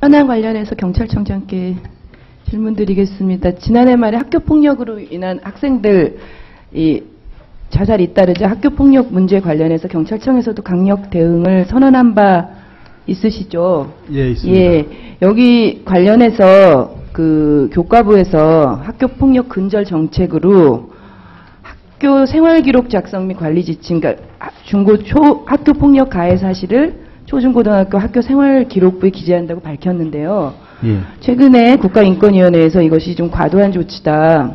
현안 관련해서 경찰청장께 질문 드리겠습니다. 지난해 말에 학교 폭력으로 인한 학생들 이 자살 잇따르자 학교 폭력 문제 관련해서 경찰청에서도 강력 대응을 선언한 바 있으시죠? 예, 있습니다. 예, 여기 관련해서 그 교과부에서 학교 폭력 근절 정책으로 학교 생활 기록 작성 및 관리 지침, 그러니까 중고 초 학교 폭력 가해 사실을 초중고등학교 학교 생활 기록부에 기재한다고 밝혔는데요. 예. 최근에 국가인권위원회에서 이것이 좀 과도한 조치다.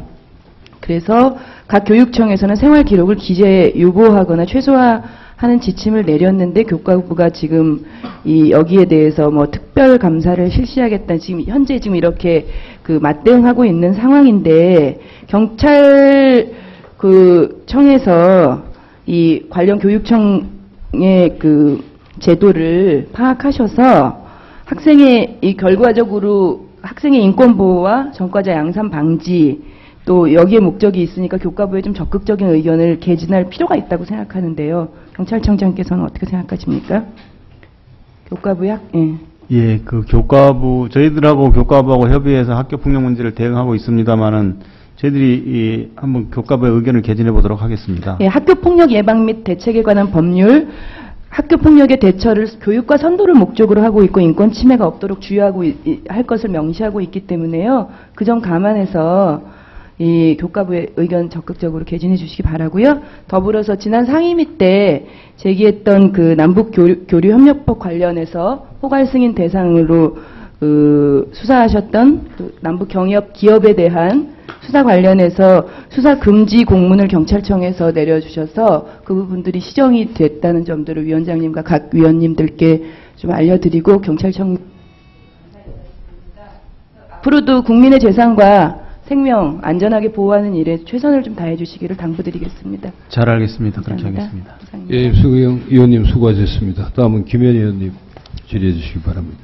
그래서 각 교육청에서는 생활 기록을 기재 유보하거나 최소화하는 지침을 내렸는데 교과부가 지금 이 여기에 대해서 뭐 특별 감사를 실시하겠다 지금 현재 지금 이렇게 그 맞대응하고 있는 상황인데 경찰 그 청에서 이 관련 교육청의 그 제도를 파악하셔서 학생의 이 결과적으로 학생의 인권 보호와 전과자 양산 방지 또 여기에 목적이 있으니까 교과부에 좀 적극적인 의견을 개진할 필요가 있다고 생각하는데요. 경찰청장께서는 어떻게 생각하십니까? 교과부의 학, 예. 예, 그 교과부 저희들하고 교과부하고 협의해서 학교 폭력 문제를 대응하고 있습니다만은 저희들이 이 한번 교과부의 의견을 개진해 보도록 하겠습니다. 예, 학교 폭력 예방 및 대책에 관한 법률, 학교 폭력의 대처를 교육과 선도를 목적으로 하고 있고 인권 침해가 없도록 주의하고 할 것을 명시하고 있기 때문에요. 그 점 감안해서 이 교과부의 의견 적극적으로 개진해 주시기 바라고요. 더불어서 지난 상임위 때 제기했던 그 남북 교류 협력법 관련해서 포괄 승인 대상으로 그 수사하셨던 그 남북 경협 기업에 대한 수사 관련해서 수사 금지 공문을 경찰청에서 내려주셔서 그 부분들이 시정이 됐다는 점들을 위원장님과 각 위원님들께 좀 알려드리고 경찰청 앞으로도 국민의 재산과 생명 안전하게 보호하는 일에 최선을 좀 다해 주시기를 당부드리겠습니다. 잘 알겠습니다. 그렇게 감사합니다. 하겠습니다. 감사합니다. 예, 임수경 의원님 수고하셨습니다. 다음은 김현 의원님 질의해 주시기 바랍니다.